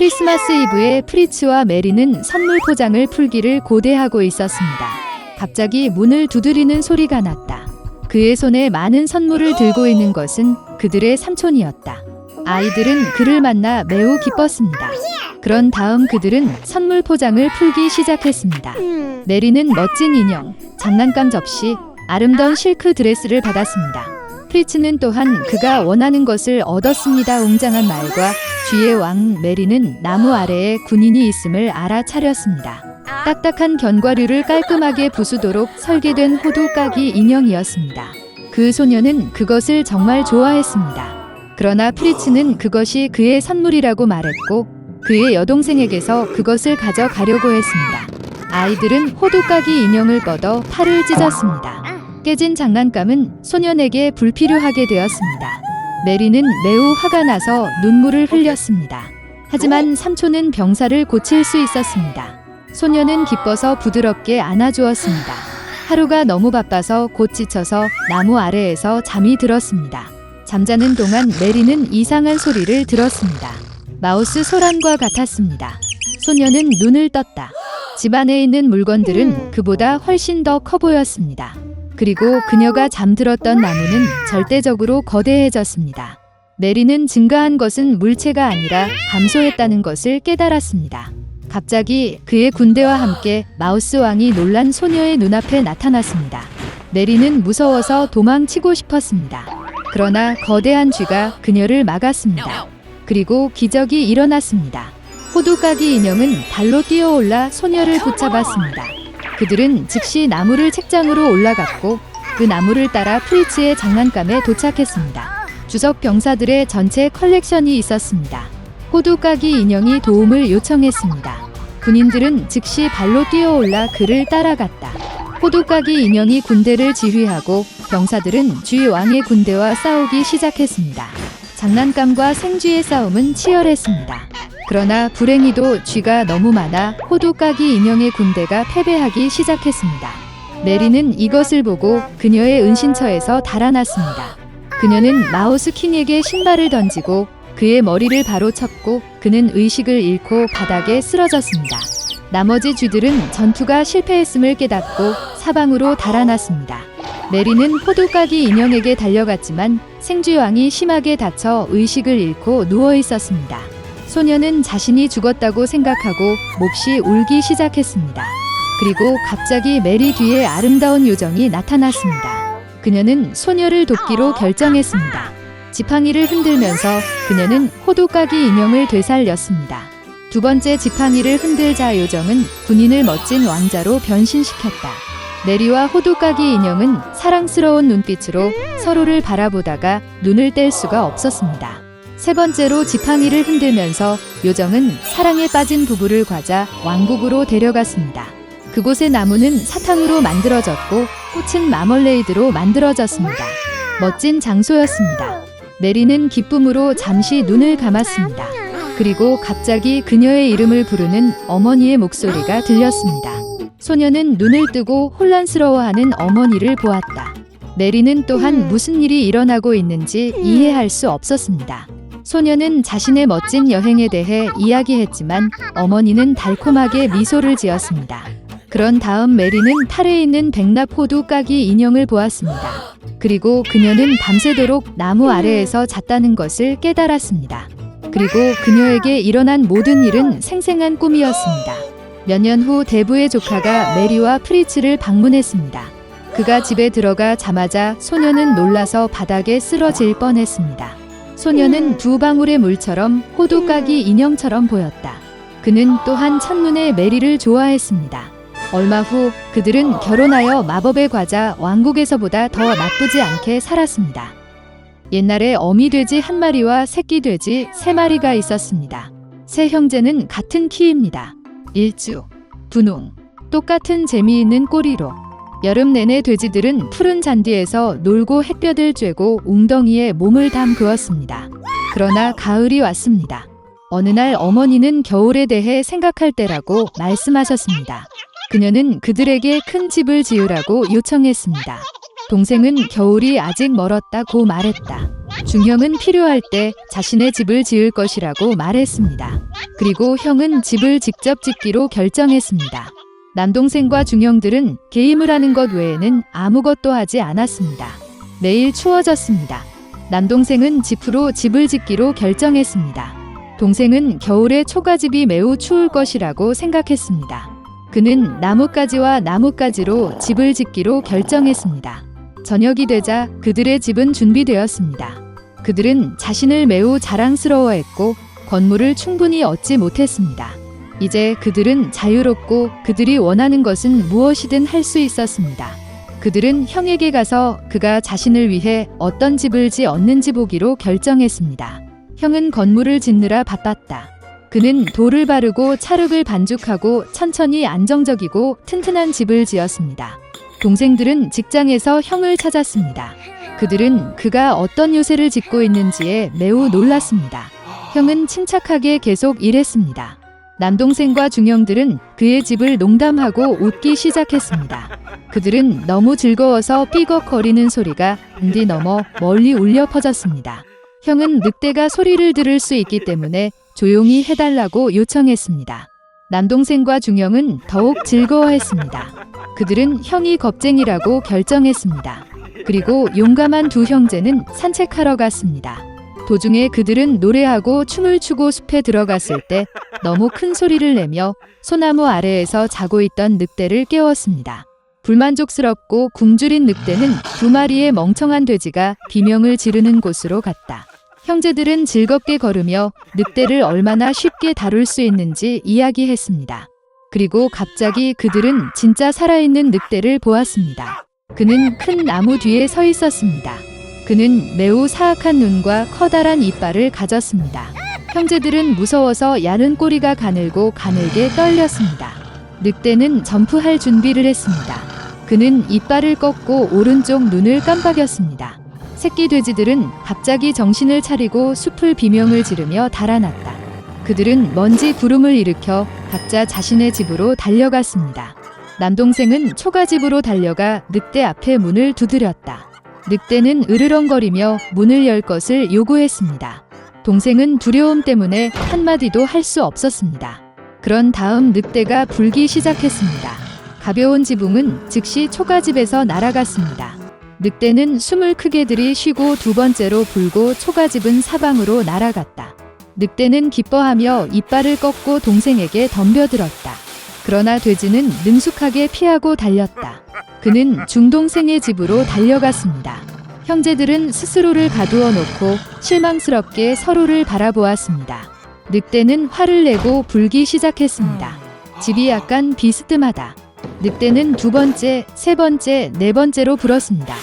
크리스마스 이브에 프리츠와 메리는 선물 포장을 풀기를 고대하고 있었습니다. 갑자기 문을 두드리는 소리가 났다. 그의 손에 많은 선물을 들고 있는 것은 그들의 삼촌이었다. 아이들은 그를 만나 매우 기뻤습니다. 그런 다음 그들은 선물 포장을 풀기 시작했습니다. 메리는 멋진 인형, 장난감 접시, 아름다운 실크 드레스를 받았습니다. 프리츠는 또한 그가 원하는 것을 얻었습니다. 웅장한 말과 쥐의 왕 메리는 나무 아래에 군인이 있음을 알아차렸습니다. 딱딱한 견과류를 깔끔하게 부수도록 설계된 호두까기 인형이었습니다. 그 소녀는 그것을 정말 좋아했습니다. 그러나 프리츠는 그것이 그의 선물이라고 말했고 그의 여동생에게서 그것을 가져가려고 했습니다. 아이들은 호두까기 인형을 뻗어 팔을 찢었습니다. 깨진 장난감은 소년에게 불필요하게 되었습니다. 메리는 매우 화가 나서 눈물을 흘렸습니다. 하지만 삼촌은 병사를 고칠 수 있었습니다. 소녀는 기뻐서 부드럽게 안아주었습니다. 하루가 너무 바빠서 곧 지쳐서 나무 아래에서 잠이 들었습니다. 잠자는 동안 메리는 이상한 소리를 들었습니다. 마우스 소란과 같았습니다. 소녀는 눈을 떴다. 집 안에 있는 물건들은 그보다 훨씬 더 커 보였습니다. 그리고 그녀가 잠들었던 나무는 절대적으로 거대해졌습니다. 메리는 증가한 것은 물체가 아니라 감소했다는 것을 깨달았습니다. 갑자기 그의 군대와 함께 마우스 왕이 놀란 소녀의 눈앞에 나타났습니다. 메리는 무서워서 도망치고 싶었습니다. 그러나 거대한 쥐가 그녀를 막았습니다. 그리고 기적이 일어났습니다. 호두까기 인형은 발로 뛰어올라 소녀를 붙잡았습니다. 그들은 즉시 나무를 책장으로 올라갔고 그 나무를 따라 프리츠의 장난감에 도착했습니다. 주석 병사들의 전체 컬렉션이 있었습니다. 호두까기 인형이 도움을 요청했습니다. 군인들은 즉시 발로 뛰어올라 그를 따라갔다. 호두까기 인형이 군대를 지휘하고 병사들은 쥐 왕의 군대와 싸우기 시작했습니다. 장난감과 생쥐의 싸움은 치열했습니다. 그러나 불행히도 쥐가 너무 많아 호두까기 인형의 군대가 패배하기 시작했습니다. 메리는 이것을 보고 그녀의 은신처에서 달아났습니다. 그녀는 마우스 킹에게 신발을 던지고 그의 머리를 바로 쳤고 그는 의식을 잃고 바닥에 쓰러졌습니다. 나머지 쥐들은 전투가 실패했음을 깨닫고 사방으로 달아났습니다. 메리는 호두까기 인형에게 달려갔지만 생쥐왕이 심하게 다쳐 의식을 잃고 누워 있었습니다. 소녀는 자신이 죽었다고 생각하고 몹시 울기 시작했습니다. 그리고 갑자기 메리 뒤에 아름다운 요정이 나타났습니다. 그녀는 소녀를 돕기로 결정했습니다. 지팡이를 흔들면서 그녀는 호두까기 인형을 되살렸습니다. 두 번째 지팡이를 흔들자 요정은 군인을 멋진 왕자로 변신시켰다. 메리와 호두까기 인형은 사랑스러운 눈빛으로 서로를 바라보다가 눈을 뗄 수가 없었습니다. 세 번째로 지팡이를 흔들면서 요정은 사랑에 빠진 부부를 과자 왕국으로 데려갔습니다. 그곳의 나무는 사탕으로 만들어졌고 꽃은 마멀레이드로 만들어졌습니다. 멋진 장소였습니다. 메리는 기쁨으로 잠시 눈을 감았습니다. 그리고 갑자기 그녀의 이름을 부르는 어머니의 목소리가 들렸습니다. 소녀는 눈을 뜨고 혼란스러워하는 어머니를 보았다. 메리는 또한 무슨 일이 일어나고 있는지 이해할 수 없었습니다. 소녀는 자신의 멋진 여행에 대해 이야기했지만 어머니는 달콤하게 미소를 지었습니다. 그런 다음 메리는 탈에 있는 백납 호두 까기 인형을 보았습니다. 그리고 그녀는 밤새도록 나무 아래에서 잤다는 것을 깨달았습니다. 그리고 그녀에게 일어난 모든 일은 생생한 꿈이었습니다. 몇 년 후 대부의 조카가 메리와 프리츠를 방문했습니다. 그가 집에 들어가 자마자 소녀는 놀라서 바닥에 쓰러질 뻔했습니다. 소녀는 두 방울의 물처럼 호두까기 인형처럼 보였다. 그는 또한 첫눈에 메리를 좋아했습니다. 얼마 후 그들은 결혼하여 마법의 과자 왕국에서보다 더 나쁘지 않게 살았습니다. 옛날에 어미 돼지 한 마리와 새끼 돼지 세 마리가 있었습니다. 세 형제는 같은 키입니다. 일주, 분홍, 똑같은 재미있는 꼬리로. 여름 내내 돼지들은 푸른 잔디에서 놀고 햇볕을 쬐고 웅덩이에 몸을 담그었습니다. 그러나 가을이 왔습니다. 어느 날 어머니는 겨울에 대해 생각할 때라고 말씀하셨습니다. 그녀는 그들에게 큰 집을 지으라고 요청했습니다. 동생은 겨울이 아직 멀었다고 말했다. 중형은 필요할 때 자신의 집을 지을 것이라고 말했습니다. 그리고 형은 집을 직접 짓기로 결정했습니다. 남동생과 중형들은 게임을 하는 것 외에는 아무것도 하지 않았습니다. 매일 추워졌습니다. 남동생은 집으로 집을 짓기로 결정했습니다. 동생은 겨울에 초가집이 매우 추울 것이라고 생각했습니다. 그는 나뭇가지와 나뭇가지로 집을 짓기로 결정했습니다. 저녁이 되자 그들의 집은 준비되었습니다. 그들은 자신을 매우 자랑스러워했고 건물을 충분히 얻지 못했습니다. 이제 그들은 자유롭고 그들이 원하는 것은 무엇이든 할 수 있었습니다. 그들은 형에게 가서 그가 자신을 위해 어떤 집을 지었는지 보기로 결정했습니다. 형은 건물을 짓느라 바빴다. 그는 돌을 바르고 찰흙을 반죽하고 천천히 안정적이고 튼튼한 집을 지었습니다. 동생들은 직장에서 형을 찾았습니다. 그들은 그가 어떤 요새를 짓고 있는지에 매우 놀랐습니다. 형은 침착하게 계속 일했습니다. 남동생과 중형들은 그의 집을 농담하고 웃기 시작했습니다. 그들은 너무 즐거워서 삐걱거리는 소리가 은디 넘어 멀리 울려 퍼졌습니다. 형은 늑대가 소리를 들을 수 있기 때문에 조용히 해달라고 요청했습니다. 남동생과 중형은 더욱 즐거워했습니다. 그들은 형이 겁쟁이라고 결정했습니다. 그리고 용감한 두 형제는 산책하러 갔습니다. 도중에 그들은 노래하고 춤을 추고 숲에 들어갔을 때 너무 큰 소리를 내며 소나무 아래에서 자고 있던 늑대를 깨웠습니다. 불만족스럽고 굶주린 늑대는 두 마리의 멍청한 돼지가 비명을 지르는 곳으로 갔다. 형제들은 즐겁게 걸으며 늑대를 얼마나 쉽게 다룰 수 있는지 이야기했습니다. 그리고 갑자기 그들은 진짜 살아있는 늑대를 보았습니다. 그는 큰 나무 뒤에 서 있었습니다. 그는 매우 사악한 눈과 커다란 이빨을 가졌습니다. 형제들은 무서워서 야른 꼬리가 가늘고 가늘게 떨렸습니다. 늑대는 점프할 준비를 했습니다. 그는 이빨을 꺾고 오른쪽 눈을 깜빡였습니다. 새끼 돼지들은 갑자기 정신을 차리고 숲을 비명을 지르며 달아났다. 그들은 먼지 구름을 일으켜 각자 자신의 집으로 달려갔습니다. 남동생은 초가집으로 달려가 늑대 앞에 문을 두드렸다. 늑대는 으르렁거리며 문을 열 것을 요구했습니다. 동생은 두려움 때문에 한마디도 할 수 없었습니다. 그런 다음 늑대가 불기 시작했습니다. 가벼운 지붕은 즉시 초가집에서 날아갔습니다. 늑대는 숨을 크게 들이쉬고 두 번째로 불고 초가집은 사방으로 날아갔다. 늑대는 기뻐하며 이빨을 꺾고 동생에게 덤벼들었다. 그러나 돼지는 능숙하게 피하고 달렸다. 그는 중동생의 집으로 달려갔습니다. 형제들은 스스로를 가두어 놓고 실망스럽게 서로를 바라보았습니다. 늑대는 화를 내고 불기 시작했습니다. 집이 약간 비스듬하다. 늑대는 두 번째, 세 번째, 네 번째로 불었습니다.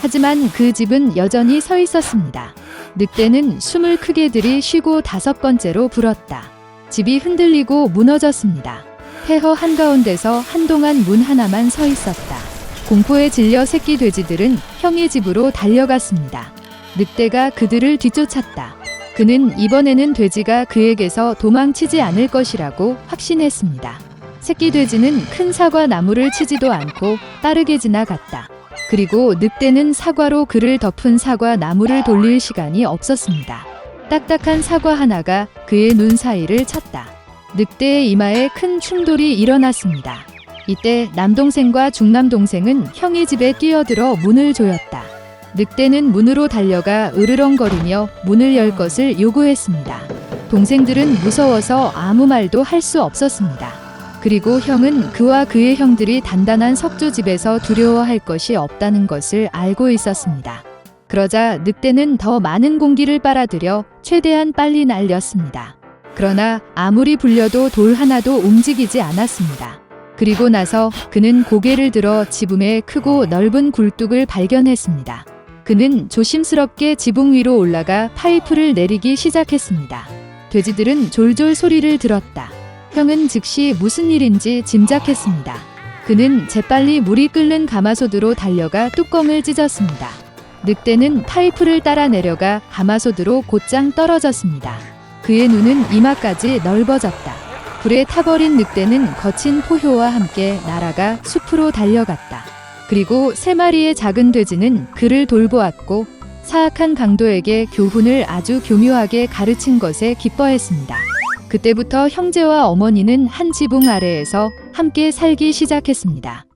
하지만 그 집은 여전히 서 있었습니다. 늑대는 숨을 크게 들이쉬고 다섯 번째로 불었다. 집이 흔들리고 무너졌습니다. 폐허 한가운데서 한동안 문 하나만 서 있었다. 공포에 질려 새끼 돼지들은 형의 집으로 달려갔습니다. 늑대가 그들을 뒤쫓았다. 그는 이번에는 돼지가 그에게서 도망치지 않을 것이라고 확신했습니다. 새끼 돼지는 큰 사과 나무를 치지도 않고 빠르게 지나갔다. 그리고 늑대는 사과로 그를 덮은 사과 나무를 돌릴 시간이 없었습니다. 딱딱한 사과 하나가 그의 눈 사이를 쳤다. 늑대의 이마에 큰 충돌이 일어났습니다. 이때 남동생과 중남동생은 형의 집에 뛰어들어 문을 조였다. 늑대는 문으로 달려가 으르렁거리며 문을 열 것을 요구했습니다. 동생들은 무서워서 아무 말도 할 수 없었습니다. 그리고 형은 그와 그의 형들이 단단한 석조 집에서 두려워할 것이 없다는 것을 알고 있었습니다. 그러자 늑대는 더 많은 공기를 빨아들여 최대한 빨리 날렸습니다. 그러나 아무리 불려도 돌 하나도 움직이지 않았습니다. 그리고 나서 그는 고개를 들어 지붕의 크고 넓은 굴뚝을 발견했습니다. 그는 조심스럽게 지붕 위로 올라가 파이프를 내리기 시작했습니다. 돼지들은 졸졸 소리를 들었다. 형은 즉시 무슨 일인지 짐작했습니다. 그는 재빨리 물이 끓는 가마솥으로 달려가 뚜껑을 찢었습니다. 늑대는 파이프를 따라 내려가 가마솥으로 곧장 떨어졌습니다. 그의 눈은 이마까지 넓어졌다. 불에 타버린 늑대는 거친 포효와 함께 날아가 숲으로 달려갔다. 그리고 세 마리의 작은 돼지는 그를 돌보았고 사악한 강도에게 교훈을 아주 교묘하게 가르친 것에 기뻐했습니다. 그때부터 형제와 어머니는 한 지붕 아래에서 함께 살기 시작했습니다.